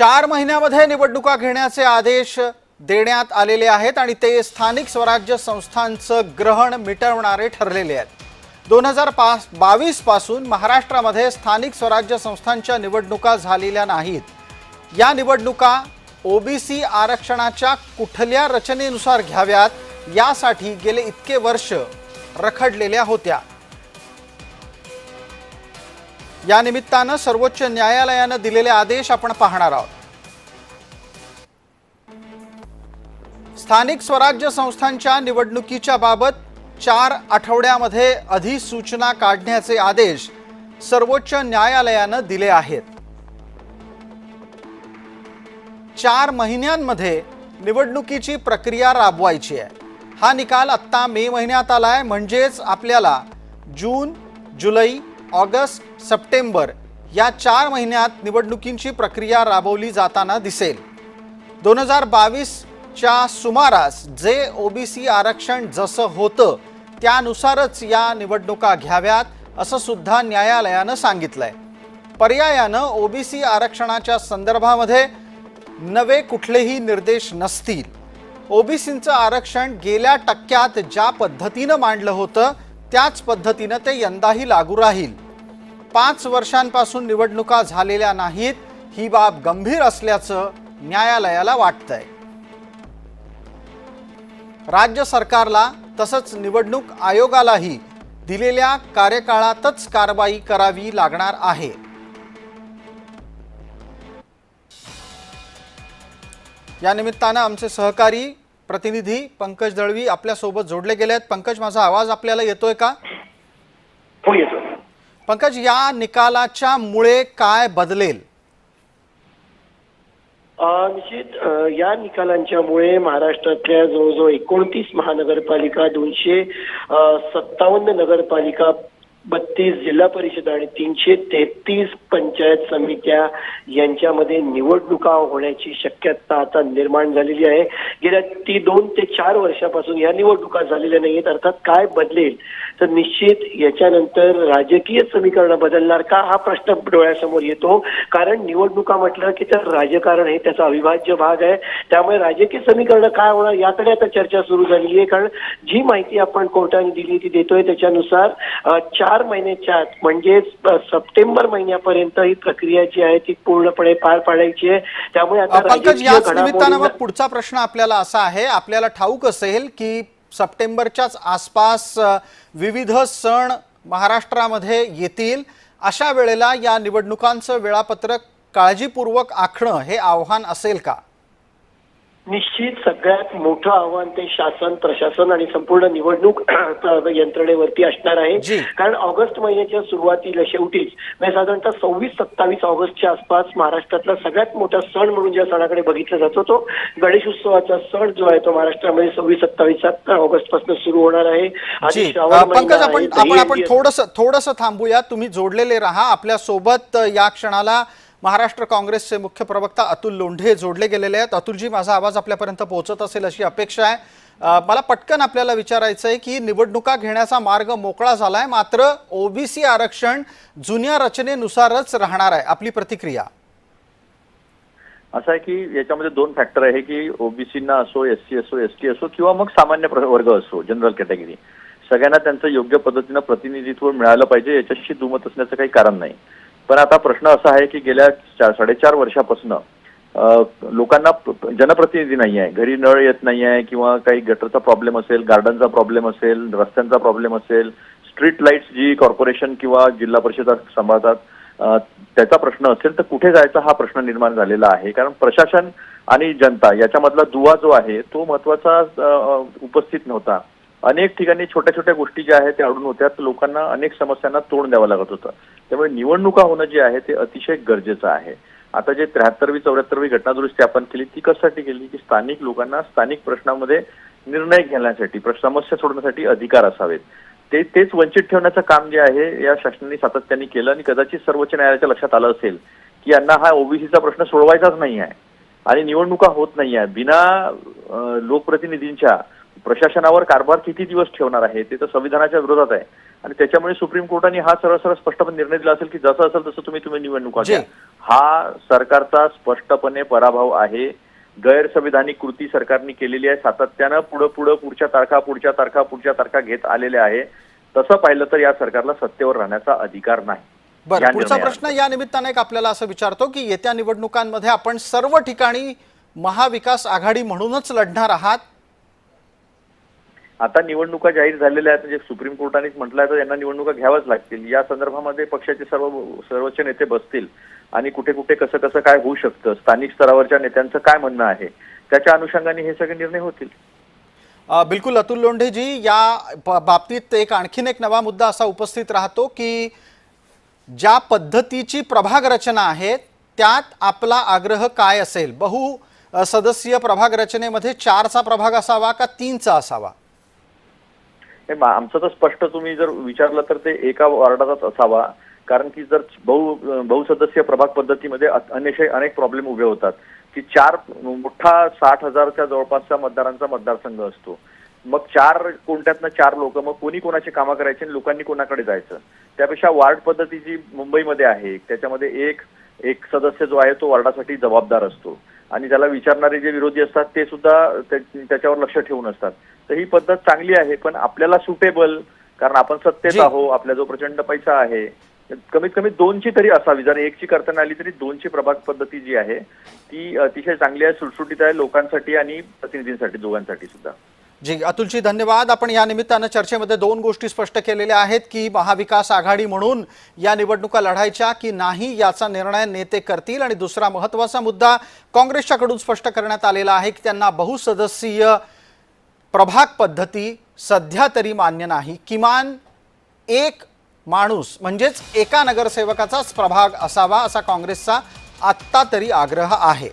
चार महिन्यामध्ये निवडणुका घेण्याचे आदेश देण्यात आलेले आहेत आणि ते स्थानिक स्वराज्य संस्थांचं ग्रहण मिटवणारे ठरलेले आहेत. दोन हजार पाच बावीसपासून महाराष्ट्रामध्ये स्थानिक स्वराज्य संस्थांच्या निवडणुका झालेल्या नाहीत. या निवडणुका ओबीसी आरक्षणाच्या कुठल्या रचनेनुसार घ्याव्यात यासाठी गेले इतके वर्ष रखडलेल्या होत्या. या निमित्तानं सर्वोच्च न्यायालयानं दिलेले आदेश आपण पाहणार आहोत. स्थानिक स्वराज्य संस्थांच्या निवडणुकीच्या बाबत चार आठवड्यामध्ये अधिसूचना काढण्याचे आदेश सर्वोच्च न्यायालयानं दिले आहेत. चार महिन्यांमध्ये निवडणुकीची प्रक्रिया राबवायची आहे. हा निकाल आत्ता मे महिन्यात आला आहे म्हणजेच आपल्याला जून जुलै ऑगस्ट सप्टेंबर या चार महिन्यात निवडणुकींची प्रक्रिया राबवली जाताना दिसेल. दोन हजार बावीसच्या सुमारास जे ओबीसी आरक्षण जसं होतं त्यानुसारच या निवडणुका घ्याव्यात असं सुद्धा न्यायालयानं सांगितलंय. पर्यायानं ओबीसी आरक्षणाच्या संदर्भामध्ये नवे कुठलेही निर्देश नसतील. ओबीसींचं आरक्षण गेल्या टक्क्यात ज्या पद्धतीनं मांडलं होतं त्याच पद्धतीनं ते यंदाही लागू राहील. पाच वर्षांपासून निवडणुका झालेल्या नाहीत ही बाब गंभीर असल्याचं न्यायालयाला वाटतंय. राज्य सरकारला तसंच निवडणूक आयोगालाही दिलेल्या कार्यकाळातच कारवाई करावी लागणार आहे. या निमित्तानं आमचे सहकारी प्रतिनिधी पंकज दळवी आपल्यासोबत जोडले गेले आहेत. पंकज माझा आवाज आपल्याला येतोय का? हो येतो पंकज या निकालाच्या मुळे काय बदलेल? निश्चित या निकालांच्यामुळे महाराष्ट्रातल्या जवळजवळ एकोणतीस महानगरपालिका दोनशे सत्तावन्न नगरपालिका बत्तीस जिल्हा परिषद आणि तीनशे तेहतीस पंचायत समित्या यांच्यामध्ये निवडणुका होण्याची शक्यता आता निर्माण झालेली आहे. गेल्या ती दोन ते चार वर्षापासून या निवडणुका झालेल्या नाहीत अर्थात काय बदलेल? तर निश्चित याच्यानंतर राजकीय समीकरण बदलणार का? हा प्रश्न डोळ्यासमोर येतो. कारण निवडणुका म्हटलं की तर राजकारण हे त्याचा अविभाज्य भाग आहे. त्यामुळे राजकीय समीकरण काय होणार याकडे आता चर्चा सुरू झाली आहे. कारण जी माहिती आपण कोर्टाने दिली ती देतोय त्याच्यानुसार चार चार महिन्याच्या आत म्हणजेच सप्टेंबर महिन्यापर्यंत ही प्रक्रिया जी आहे ती पूर्णपणे पार पाडायची आहे. त्यामुळे आता पंकज याच निमित्तानं मग पुढचा प्रश्न आपल्याला असा आहे आपल्याला ठाऊक असेल की सप्टेंबरच्याच आसपास विविध सण महाराष्ट्रामध्ये येतील. अशा वेळेला या निवडणुकांचं वेळापत्रक काळजीपूर्वक आखणं हे आव्हान असेल का? निश्चित सगळ्यात मोठं आव्हान ते शासन प्रशासन आणि संपूर्ण निवडणूक यंत्रणेवरती असणार. आहे. कारण ऑगस्ट महिन्याच्या सुरुवातीला शेवटीच म्हणजे साधारणतः सव्वीस सत्तावीस ऑगस्टच्या आसपास महाराष्ट्रातला सगळ्यात मोठा सण म्हणून ज्या सणाकडे बघितला जातो तो गणेश उत्सवाचा सण जो आहे तो महाराष्ट्रामध्ये सव्वीस सत्तावीस ऑगस्टपासून सुरू होणार आहे. जी. आणि पंकज आपण आपण थोडस थोडस थांबूया. तुम्ही जोडलेले राहा. आपल्यासोबत या क्षणाला महाराष्ट्र काँग्रेसचे मुख्य प्रवक्ता अतुल लोंढे जोडले गेलेले आहेत. अतुलजी माझा आवाज आपल्यापर्यंत पोहोचत असेल अशी अपेक्षा आहे. मला पटकन आपल्याला विचारायचं आहे की निवडणुका घेण्याचा मार्ग मोकळा झालाय मात्र ओबीसी आरक्षण जुन्या रचनेनुसारच राहणार आहे. आपली प्रतिक्रिया. असं आहे की याच्यामध्ये दोन फॅक्टर आहे की ओबीसीना असो एस सी असो एस टी असो किंवा मग सामान्य वर्ग असो जनरल कॅटेगरी सगळ्यांना त्यांचं योग्य पद्धतीनं प्रतिनिधित्व मिळालं पाहिजे याच्याशी दुमत असण्याचं काही कारण नाही. पण आता प्रश्न असा आहे की गेल्या चार साडेचार वर्षापासून लोकांना जनप्रतिनिधी नाही आहे. घरी नळ येत नाही आहे किंवा काही गटरचा प्रॉब्लेम असेल गार्डनचा प्रॉब्लेम असेल रस्त्यांचा प्रॉब्लेम असेल स्ट्रीट लाईट्स जी कॉर्पोरेशन किंवा जिल्हा परिषद सांभाळतात त्याचा प्रश्न असेल तर कुठे जायचा हा प्रश्न निर्माण झालेला आहे? कारण प्रशासन आणि जनता याच्यामधला दुवा जो आहे तो महत्त्वाचा उपस्थित नव्हता. अनेक ठिकाणी छोट्या छोट्या गोष्टी ज्या आहेत त्या अडून होत्या. लोकांना अनेक समस्यांना तोंड द्यावं लागत होतं. त्यामुळे निवडणुका होणं जे आहे ते अतिशय गरजेचं आहे. आता जे त्र्याहत्तरवी चौऱ्याहत्तरवी घटनादुरुस्ती आपण केली ती कशासाठी केली? की स्थानिक लोकांना स्थानिक प्रश्नामध्ये निर्णय घेण्यासाठी समस्या सोडण्यासाठी अधिकार असावेत. ते तेच वंचित ठेवण्याचं काम जे आहे या शासनाने सातत्याने केलं आणि कदाचित सर्वोच्च न्यायालयाच्या लक्षात आलं असेल की यांना हा ओबीसीचा प्रश्न सोडवायचाच नाही आहे. आणि निवडणुका होत नाही आहे. बिना लोकप्रतिनिधींच्या प्रशासनावर कारभार किती दिवस ठेवणार आहे ते तर संविधानाच्या विरोधात आहे. आणि त्याच्यामुळे सुप्रीम कोर्टाने हा सरळ सरळ स्पष्टपणे निर्णय दिला असेल की जसं असेल तसं तुम्ही तुम्ही निवडणुका. घ्या हा सरकारचा स्पष्टपणे पराभव आहे. गैरसंविधानिक कृती सरकारने केलेली आहे. सातत्यानं पुढं पुढं पुढच्या तारखा पुढच्या तारखा पुढच्या तारखा घेत आलेले आहे. तसं पाहिलं तर या सरकारला सत्तेवर राहण्याचा अधिकार नाही. बरं पुढचा. प्रश्न या निमित्ताने एक आपल्याला असं विचारतो की येत्या निवडणुकांमध्ये आपण सर्व ठिकाणी महाविकास आघाडी म्हणूनच लढणार आहात. आता निवडणुका जाहीर झालेल्या आहेत म्हणजे सुप्रीम कोर्टानेच म्हटलं आहे तर यांना निवडणुका घ्याव्याच लागतील. या संदर्भामध्ये पक्षाचे सर्व सर्वोच्च नेते बसतील. आणि कुठे कुठे कसं कसं काय होऊ शकतं स्थानिक स्तरावरच्या नेत्यांचं काय म्हणणं आहे त्याच्या अनुषंगाने हे सगळे निर्णय होतील. बिलकुल अतुल लोंढेजी या बाबतीत एक आणखीन एक नवा मुद्दा असा उपस्थित राहतो की ज्या पद्धतीची प्रभाग रचना आहे त्यात आपला आग्रह काय असेल? बहु सदस्यीय प्रभाग रचनेमध्ये चारचा प्रभाग असावा का तीनचा असावा? आमचं तर स्पष्ट तुम्ही जर विचारलं तर ते एका वॉर्डाचाच असावा. कारण की जर बहु बहुसदस्यीय प्रभाग पद्धतीमध्ये अनेक अनेक प्रॉब्लेम उभे होतात. की चार मोठा साठ हजारच्या जवळपासच्या मतदारांचा मतदारसंघ असतो. मग चार कोणत्यातनं चार लोक मग कोणी कोणाची कामं करायची आणि लोकांनी कोणाकडे जायचं? त्यापेक्षा वार्ड पद्धती जी मुंबईमध्ये आहे त्याच्यामध्ये एक एक सदस्य जो आहे तो वॉर्डासाठी जबाबदार असतो. आणि त्याला विचारणारे जे विरोधी असतात ते सुद्धा त्याच्यावर लक्ष ठेवून असतात. तर ही पद्धत चांगली आहे पण आपल्याला सुटेबल कारण आपण सत्तेत जी. आहो आपल्या जो प्रचंड पैसा आहे कमीत कमी दोनची तरी असावी. जर एकची करताना आली तरी दोनची प्रभाग पद्धती जी आहे ती अतिशय चांगली आहे सुटसुटीत आहे लोकांसाठी आणि प्रतिनिधींसाठी दोघांसाठी सुद्धा. जी अतुलजी धन्यवाद. आपण या निमित्तानं चर्चेमध्ये दोन गोष्टी स्पष्ट केलेल्या आहेत की महाविकास आघाडी म्हणून या निवडणुका लढायच्या की नाही याचा निर्णय नेते करतील? आणि दुसरा महत्त्वाचा मुद्दा काँग्रेसच्याकडून स्पष्ट करण्यात आलेला आहे की त्यांना बहुसदस्यीय प्रभाग पद्धती सध्या तरी मान्य नाही. किमान एक माणूस म्हणजेच एका नगरसेवकाचाच प्रभाग असावा असा काँग्रेसचा आत्ता तरी आग्रह आहे.